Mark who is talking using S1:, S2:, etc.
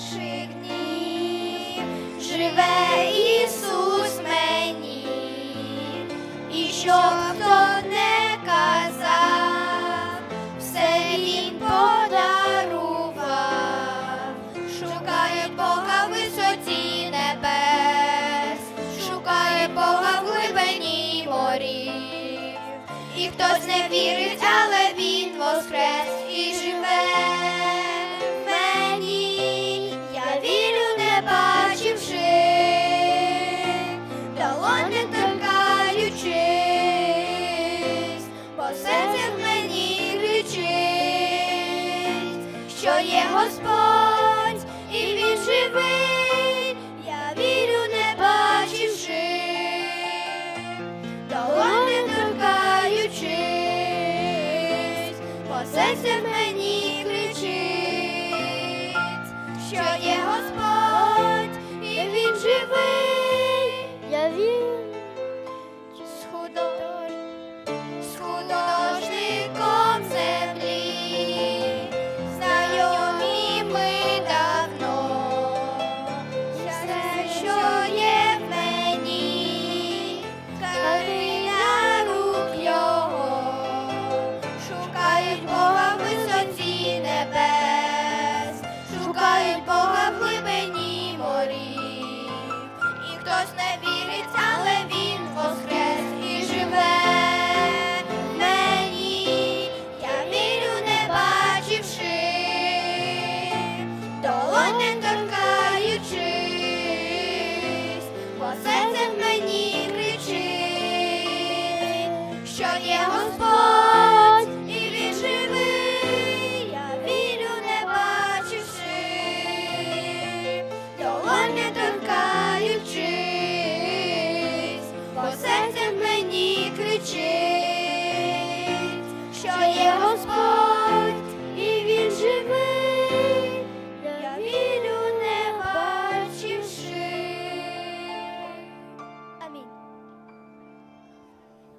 S1: наших днів. Живе Ісус мені, і що хто не казав, все Він подарував, шукає Бога в висоті небес, шукає Бога в глибині морів, і хтось не вірить, є Господь, і він живий, я вірю, не бачивши, того не торкаючись, бо серце в мені кричить, що є Господь. серце в мені кричить, що є Господь.